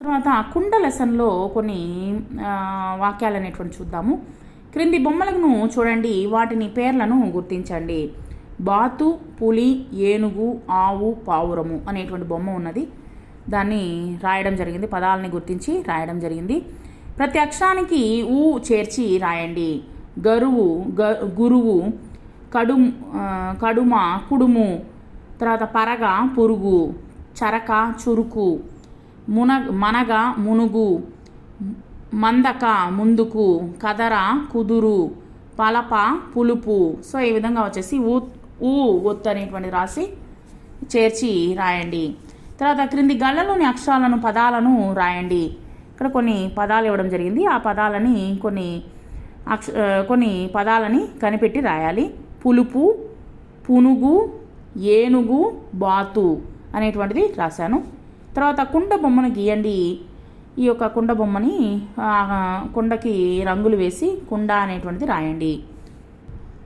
తర్వాత కుండ లెసన్లో కొన్ని వాక్యాలు అనేటువంటి చూద్దాము. క్రింది బొమ్మలను చూడండి వాటిని పేర్లను గుర్తించండి. బాతు పులి ఏనుగు ఆవు పావురము అనేటువంటి బొమ్మ ఉన్నది. దాన్ని రాయడం జరిగింది పదాలని గుర్తించి రాయడం జరిగింది. ప్రతి అక్షరానికి ఊ చేర్చి రాయండి. గరువు గ గురువు కడుం కడుమ కుడుము తర్వాత పరగ పురుగు చరక చురుకు మున మనగ మునుగు మందక ముందుకు కదర కుదురు పలప పులుపు. సో ఈ విధంగా వచ్చేసి ఊ ఊ ఒత్తు అనేటువంటి రాసి చేర్చి రాయండి. తర్వాత క్రింది గళ్ళలోని అక్షరాలను పదాలను రాయండి. ఇక్కడ కొన్ని పదాలు ఇవ్వడం జరిగింది. ఆ పదాలని కొన్ని అక్ష కొన్ని పదాలని కనిపెట్టి రాయాలి. పులుపు పునుగు ఏనుగు బాతు అనేటువంటిది రాశాను. తర్వాత కుండ బొమ్మను గీయండి. ఈ యొక్క కుండ బొమ్మని కుండకి రంగులు వేసి కుండ అనేటువంటిది రాయండి.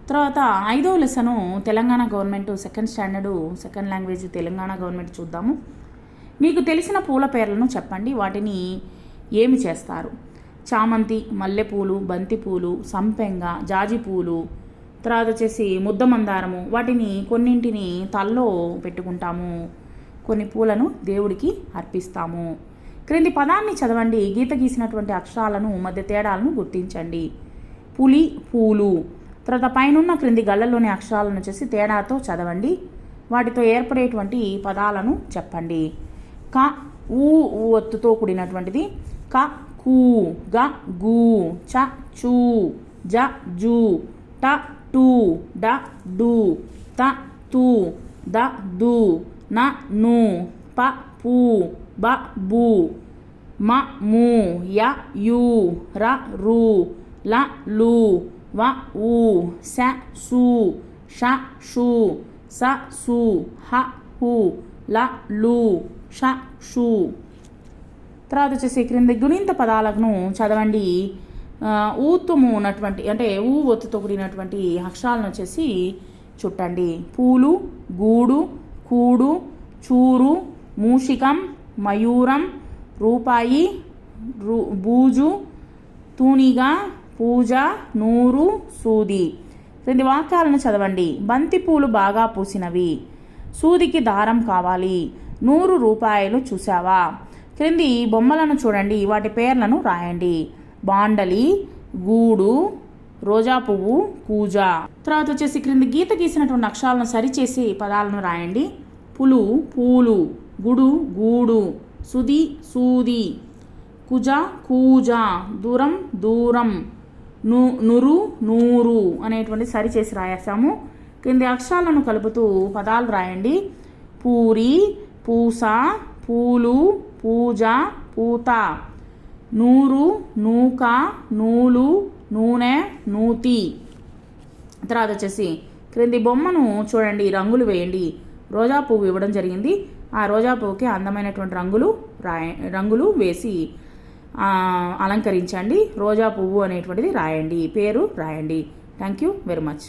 తర్వాత ఐదవ lesson Telangana government second standard second language Telangana government చూద్దాము. మీకు తెలిసిన పూల పేర్లను చెప్పండి. వాటిని ఏమి చేస్తారు? చామంతి మల్లెపూలు బంతిపూలు సంపెంగ జాజి పూలు తర్వాత వచ్చేసి ముద్ద మందారము వాటిని కొన్నింటిని తల్లో పెట్టుకుంటాము. కొన్ని పూలను దేవుడికి అర్పిస్తాము. క్రింది పదాన్ని చదవండి. గీత గీసినటువంటి అక్షరాలను మధ్య తేడాలను గుర్తించండి. పులి పూలు. తర్వాత పైనున్న క్రింది గళ్ళలోని అక్షరాలను వచ్చేసి తేడాతో చదవండి. వాటితో ఏర్పడేటువంటి పదాలను చెప్పండి. క ఊ ఊ ఒత్తుతో కూడినటువంటిది. క కూ గ గు చ చూ జ జు ట టు డ డు త తు ద దు. న ను ప పు బ బు మ ము య యు ర రు ల లు వ ఉ స సు ష షు స సు హ హు ల లు ష షు తర్వాత వచ్చేసి క్రింది గుణింత పదాలను చదవండి. ఆ, ఊతుము ఉన్నటువంటి అంటే ఊ ఒత్తుతో కూడినటువంటి అక్షరాలను వచ్చేసి చుట్టండి. పూలు గూడు కూడు చూరు మూషికం మయూరం రూపాయి రూ బూజు తూనిగా పూజ నూరు సూది. రెండు వాక్యాలను చదవండి. బంతిపూలు బాగా పూసినవి. సూదికి దారం కావాలి. నూరు రూపాయలు చూసావా క్రింది బొమ్మలను చూడండి. వాటి పేర్లను రాయండి. బాండలి గూడు రోజా పువ్వు కూజ. తర్వాత వచ్చేసి క్రింది గీత గీసినటువంటి అక్షరాలను సరిచేసి పదాలను రాయండి. పులు పూలు గుడు గూడు సుది సూది కుజ కూజ దూరం దూరం ను నురు నూరు అనేటువంటి సరి చేసి రాయేసాము కింది అక్షరాలను కలుపుతూ పదాలు రాయండి. పూరి పూస పూలు పూజ పూత నూరు నూక నూలు నూనె నూతి. తర్వాత వచ్చేసి క్రింది బొమ్మను చూడండి రంగులు వేయండి. రోజా పువ్వు ఇవ్వడం జరిగింది. ఆ రోజా పువ్వుకి అందమైనటువంటి రంగులు రాయ రంగులు వేసి అలంకరించండి. రోజా పువ్వు అనేటువంటిది రాయండి. పేరు రాయండి. Thank you very much